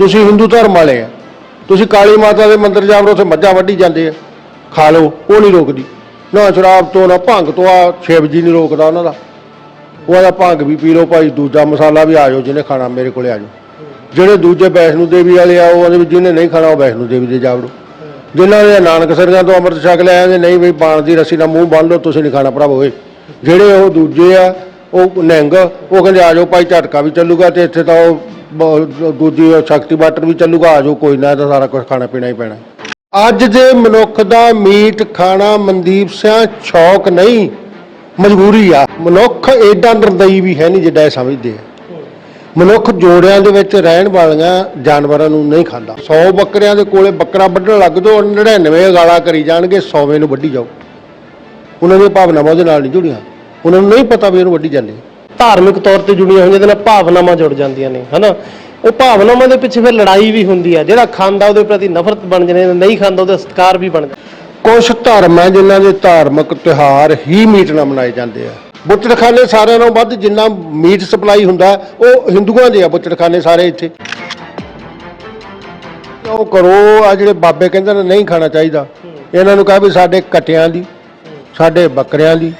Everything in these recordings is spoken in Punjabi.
ਤੁਸੀਂ ਹਿੰਦੂ ਧਰਮ ਵਾਲੇ ਆ। ਤੁਸੀਂ ਕਾਲੀ ਮਾਤਾ ਦੇ ਮੰਦਿਰ ਜਾਵਰੋ ਉੱਥੇ ਮੱਝਾਂ ਵੱਢੀ ਜਾਂਦੇ ਆ। ਖਾ ਲਓ, ਉਹ ਨਹੀਂ ਰੋਕਦੀ। ਨਾ ਸ਼ਰਾਬ ਤੋਂ, ਨਾ ਭੰਗ ਤੋਂ ਆ ਸ਼ਿਵ ਜੀ ਨਹੀਂ ਰੋਕਦਾ ਉਹਨਾਂ ਦਾ। ਉਹਦਾ ਭੰਗ ਵੀ ਪੀ ਲਓ ਭਾਈ, ਦੂਜਾ ਮਸਾਲਾ ਵੀ ਆ ਜਾਓ, ਜਿਹਨੇ ਖਾਣਾ ਮੇਰੇ ਕੋਲੇ ਆ ਜਾਓ। ਜਿਹੜੇ ਦੂਜੇ ਵੈਸ਼ਨੂ ਦੇਵੀ ਵਾਲੇ ਆ ਉਹਦੇ ਵਿੱਚ ਜਿਹਨੇ ਨਹੀਂ ਖਾਣਾ, ਉਹ ਵੈਸ਼ਨੂ ਦੇਵੀ ਦੇ ਜਾਵੜੋ। ਜਿਨ੍ਹਾਂ ਨੇ ਨਾਨਕ ਸਰਗਾਂ ਤੋਂ ਅੰਮ੍ਰਿਤ ਛਕ ਲਿਆ ਜਾਂਦੇ ਨਹੀਂ ਵੀ ਬਾਣ ਦੀ ਰੱਸੀ ਨਾਲ ਮੂੰਹ ਬੰਨ ਲਓ, ਤੁਸੀਂ ਨਹੀਂ ਖਾਣਾ ਭਰਾਵੋ ਓਏ ਜਿਹੜੇ ਉਹ ਦੂਜੇ ਆ, ਉਹ ਨਿਹੰਗ, ਉਹ ਕਹਿੰਦੇ ਆ ਜਾਓ, ਭਾਈ ਝਟਕਾ ਵੀ ਚੱਲੂਗਾ ਤੇ ਇੱਥੇ ਤਾਂ ਉਹ ਬ- ਦੂਜੀ ਉਹ ਸ਼ਕਤੀ ਵਾਟਰ ਵੀ ਚੱਲੂਗਾ, ਆ ਜਾਓ ਕੋਈ ਨਾ, ਇਹ ਤਾਂ ਸਾਰਾ ਕੁਝ ਖਾਣਾ ਪੀਣਾ ਹੀ ਪੈਣਾ। ਅੱਜ ਦੇ ਮਨੁੱਖ ਦਾ ਮੀਟ ਖਾਣਾ ਮਨਦੀਪ ਸਿੰਘ ਸ਼ੌਕ ਨਹੀਂ, ਮਜਬੂਰੀ ਆ। ਮਨੁੱਖ ਏਡਾ ਨਿਰਦਈ ਵੀ ਹੈ ਨਹੀਂ ਜਿੱਡਾ ਇਹ ਸਮਝਦੇ ਆ। ਮਨੁੱਖ ਜੋੜਿਆਂ ਦੇ ਵਿੱਚ ਰਹਿਣ ਵਾਲੀਆਂ ਜਾਨਵਰਾਂ ਨੂੰ ਨਹੀਂ ਖਾਂਦਾ। 100 ਬੱਕਰਿਆਂ ਦੇ ਕੋਲੇ ਬੱਕਰਾ ਵੱਢਣ ਲੱਗ ਜਾਓ 99 ਗਾਲਾਂ ਕਰੀ ਜਾਣਗੇ 100ਵੇਂ ਨੂੰ ਵੱਢੀ ਜਾਓ। ਉਹਨਾਂ ਦੀਆਂ ਭਾਵਨਾਵਾਂ ਉਹਦੇ ਨਾਲ ਨਹੀਂ ਜੁੜੀਆਂ। ਉਹਨਾਂ ਨੂੰ ਨਹੀਂ ਪਤਾ ਵੀ ਉਹਨੂੰ ਵੱਢੀ ਜਾਂਦੇ। ਧਾਰਮਿਕ ਤੌਰ ਤੇ ਜੁੜੀਆਂ ਹੋਈਆਂ ਜਿਹਦੇ ਨਾਲ ਭਾਵਨਾਵਾਂ ਜੁੜ ਜਾਂਦੀਆਂ ਨੇ, ਹਨਾ? ਉਹ ਭਾਵਨਾਵਾਂ ਦੇ ਪਿੱਛੇ ਫਿਰ ਲੜਾਈ ਵੀ ਹੁੰਦੀ ਆ, ਜਿਹੜਾ ਖਾਂਦਾ ਉਹਦੇ ਪ੍ਰਤੀ ਨਫ਼ਰਤ ਬਣ ਜਾਂਦੀ ਹੈ, ਨਹੀਂ ਖਾਂਦਾ ਉਹਦਾ ਸਤਿਕਾਰ ਵੀ ਬਣ ਜਾਂਦਾ। ਕੁਝ ਧਰਮ ਹੈ ਜਿਨ੍ਹਾਂ ਦੇ ਧਾਰਮਿਕ ਤਿਉਹਾਰ ਹੀ ਮੀਟ ਨਾਲ ਮਨਾਏ ਜਾਂਦੇ ਆ। ਬੁੱਚੜਖਾਨੇ ਸਾਰਿਆਂ ਨਾਲੋਂ ਵੱਧ ਜਿੰਨਾ ਮੀਟ ਸਪਲਾਈ ਹੁੰਦਾ, ਉਹ ਹਿੰਦੂਆਂ ਦੇ ਆ, ਬੁੱਚੜਖਾਨੇ ਸਾਰੇ ਇੱਥੇ। ਉਹ ਕਰੋ? ਆ ਜਿਹੜੇ ਬਾਬੇ ਕਹਿੰਦੇ ਨੇ, ਨਹੀਂ ਖਾਣਾ ਚਾਹੀਦਾ। ਇਹਨਾਂ ਨੂੰ ਕਹਾਂ ਵੀ ਸਾਡੇ ਕਟਿਆਂ ਦੀ, ਸਾਡੇ ਬੱਕਰਿਆਂ ਦੀ,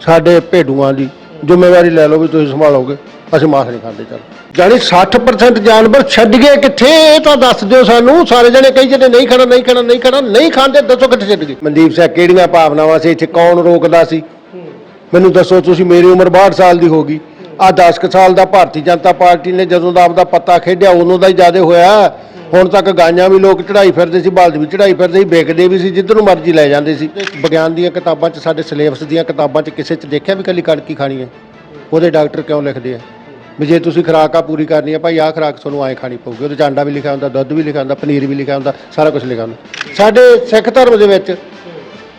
ਸਾਡੇ ਭੇਡੂਆਂ ਦੀ। ਜ਼ਿੰਮੇਵਾਰੀ ਲੈ ਲਓ ਵੀ ਤੁਸੀਂ ਸੰਭਾਲੋਗੇ, ਅਸੀਂ ਮਾਸ ਨਹੀਂ ਖਾਂਦੇ, ਚੱਲ। ਜਾਨੀ 60% ਜਾਨਵਰ ਛੱਡ ਗਏ ਕਿੱਥੇ, ਇਹ ਤਾਂ ਦੱਸ ਦਿਓ ਸਾਨੂੰ, ਸਾਰੇ ਜਣੇ ਕਈ ਜਣੇ ਨਹੀਂ ਖਾਣਾ ਨਹੀਂ ਖਾਣਾ ਨਹੀਂ ਖਾਣਾ, ਨਹੀਂ ਖਾਂਦੇ, ਦੱਸੋ ਕਿੱਥੇ ਛੱਡ ਗਏ। ਮਨਦੀਪ ਸਿੰਘ, ਕਿਹੜੀਆਂ ਭਾਵਨਾਵਾਂ ਸੀ ਇੱਥੇ, ਕੌਣ ਰੋਕਦਾ ਸੀ? ਮੈਨੂੰ ਦੱਸੋ, ਤੁਸੀਂ ਮੇਰੀ ਉਮਰ 62 ਸਾਲ ਦੀ ਹੋ ਗਈ। ਆ 10 ਕੁ ਸਾਲ ਦਾ ਭਾਰਤੀ ਜਨਤਾ ਪਾਰਟੀ ਨੇ ਜਦੋਂ ਦਾ ਆਪਦਾ ਪੱਤਾ ਖੇਡਿਆ, ਉਦੋਂ ਦਾ ਹੀ ਜ਼ਿਆਦਾ ਹੋਇਆ। ਹੁਣ ਤੱਕ ਗਾਈਆਂ ਵੀ ਲੋਕ ਚੜਾਈ ਫਿਰਦੇ ਸੀ, ਬਲਦ ਵੀ ਚੜਾਈ ਫਿਰਦੇ ਸੀ ਵੇਚਦੇ ਵੀ ਸੀ, ਜਿੱਧਰ ਨੂੰ ਮਰਜ਼ੀ ਲੈ ਜਾਂਦੇ ਸੀ। ਵਿਗਿਆਨ ਦੀਆਂ ਕਿਤਾਬਾਂ 'ਚ, ਸਾਡੇ ਸਿਲੇਬਸ ਦੀਆਂ ਕਿਤਾਬਾਂ 'ਚ ਕਿਸੇ 'ਚ ਦੇਖਿਆ ਵੀ ਕੱਲੀ ਕਣਕ ਹੀ ਖਾਣੀ ਹੈ? ਉਹਦੇ ਡਾਕਟਰ ਕਿਉਂ ਲਿਖਦੇ ਆ? ਵੀ ਜੇ ਤੁਸੀਂ ਖੁਰਾਕ ਆ ਪੂਰੀ ਕਰਨੀ ਹੈ ਭਾਈ ਆਹ ਖੁਰਾਕ ਤੁਹਾਨੂੰ ਐਂ ਖਾਣੀ ਪਊਗੀ। ਉਹਦੇ 'ਚ ਆਂਡਾ ਵੀ ਲਿਖਿਆ ਹੁੰਦਾ, ਦੁੱਧ ਵੀ ਲਿਖਿਆ ਹੁੰਦਾ, ਪਨੀਰ ਵੀ ਲਿਖਿਆ ਹੁੰਦਾ, ਸਾਰਾ ਕੁਝ ਲਿਖਿਆ ਹੁੰਦਾ। ਸਾਡੇ ਸਿੱਖ ਧਰਮ ਦੇ ਵਿੱਚ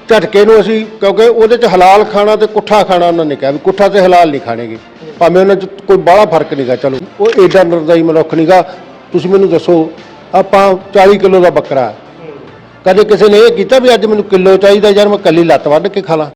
ਝਟਕੇ ਨੂੰ ਅਸੀਂ, ਕਿਉਂਕਿ ਉਹਦੇ 'ਚ ਹਲਾਲ ਖਾਣਾ ਤੇ ਕੁੱਠਾ ਖਾਣਾ ਉਹਨਾਂ ਨੇ ਕਿਹਾ ਵੀ ਕੁੱਠਾ ਤੇ ਹਲਾਲ ਨਹੀਂ ਖਾਣੇਗੇ ਭਾਵੇਂ ਉਹਨਾਂ 'ਚ ਕੋਈ ਬਾਹਲਾ ਫ਼ਰਕ ਨਹੀਂਗਾ ਚਲੋ। ਉਹ ਏਡਾ ਨਿਰਦਈ ਮਨੁੱਖ ਨਹੀਂਗਾ ਤੁਸੀਂ ਮੈਨੂੰ ਦੱਸੋ ਆਪਾਂ 40 ਕਿਲੋ ਦਾ ਬੱਕਰਾ। ਕਦੇ ਕਿਸੇ ਨੇ ਇਹ ਕੀਤਾ ਵੀ ਅੱਜ ਮੈਨੂੰ ਕਿਲੋ ਚਾਹੀਦਾ ਯਾਰ, ਮੈਂ ਕੱਲੀ ਲੱਤ ਵੱਢ ਕੇ ਖਾ ਲਾਂ।